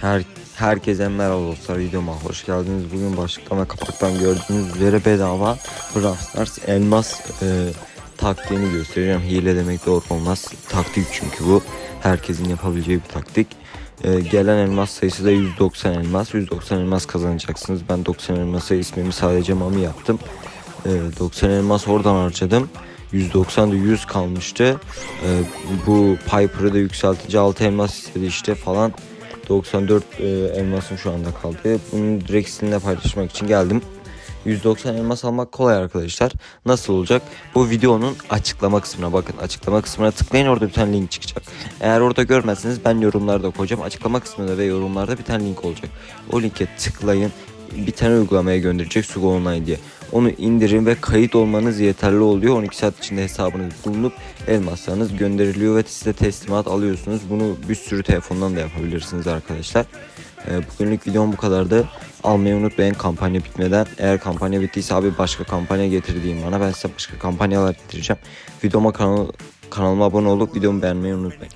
Her herkese merhaba dostlar videoma hoş geldiniz. Bugün başlıktan ve kapaktan gördüğünüz üzere bedava Brawl elmas e, taktiğini göstereceğim. Hile demek doğru olmaz. Taktik çünkü bu. Herkesin yapabileceği bir taktik. E, gelen elmas sayısı da 190 elmas. 190 elmas kazanacaksınız. Ben 90 elmasa ismimi sadece Mami yaptım. E, 90 elmas oradan harcadım. 190'da 100 kalmıştı. E, bu Piper'ı da yükseltince 6 elmas istedi işte falan. 94 e, elmasım şu anda kaldı. Bunu direkt sizinle paylaşmak için geldim. 190 elmas almak kolay arkadaşlar. Nasıl olacak? Bu videonun açıklama kısmına bakın. Açıklama kısmına tıklayın orada bir tane link çıkacak. Eğer orada görmezseniz ben yorumlarda koyacağım. Açıklama kısmında ve yorumlarda bir tane link olacak. O linke tıklayın. Bir tane uygulamaya gönderecek Sugo Online diye. Onu indirin ve kayıt olmanız yeterli oluyor. 12 saat içinde hesabınız bulunup elmaslarınız gönderiliyor ve size teslimat alıyorsunuz. Bunu bir sürü telefondan da yapabilirsiniz arkadaşlar. Ee, bugünlük videom bu kadardı. Almayı unutmayın kampanya bitmeden. Eğer kampanya bittiyse abi başka kampanya getirdiğim bana ben size başka kampanyalar getireceğim. Videoma kanal, kanalıma abone olup videomu beğenmeyi unutmayın.